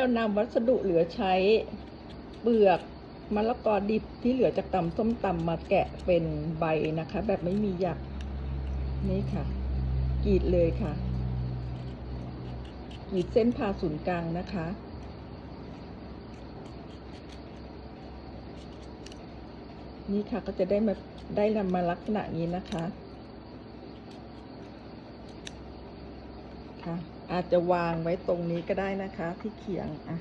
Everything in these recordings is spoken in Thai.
เรานำวัสดุเหลือใช้เปลือกมะละกอดิบที่เหลือจากตำส้มตำมาแกะเป็นใบนะคะ แบบไม่มีหยักนี่ค่ะกรีดเลยค่ะกรีดเส้นผ่าศูนย์กลางนะคะ นี่ค่ะก็จะได้มาได้นำมาลักษณะนี้นะคะ คะ อาจจะวางไว้ตรงนี้ก็ได้นะคะ ที่เขียงอะ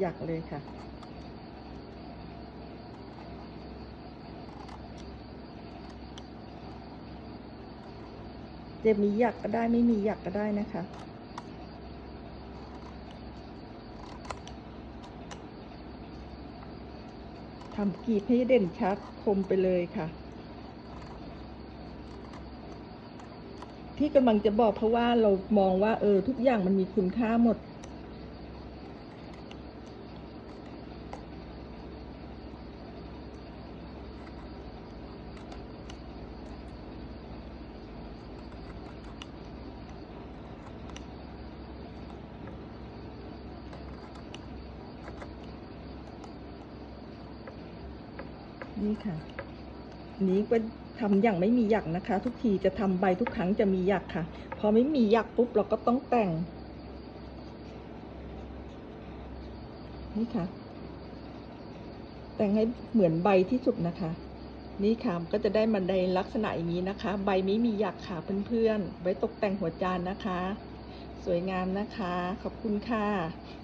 อยากเลยค่ะ จะมีหยักก็ได้ไม่มีหยักก็ได้นะคะทำกรีบให้เด่นชัดคมไปเลยค่ะ ที่กำลังจะบอกเพราะว่าเรามองว่า เออ ทุกอย่างมันมีคุณค่าหมด นี่ค่ะ นี้ก็ทำอย่างไม่มีหยักนะคะ ทุกทีจะทำใบทุกครั้งจะมีหยักค่ะ พอไม่มีหยักปุ๊บเราก็ต้องแต่ง นี่ค่ะ แต่งให้เหมือนใบที่สุดนะคะ นี่ค่ะก็จะได้มันในลักษณะอย่างนี้นะคะ ใบไม่มีหยักค่ะเพื่อนๆไว้ตกแต่งหัวจานนะคะ สวยงามนะคะ ขอบคุณค่ะ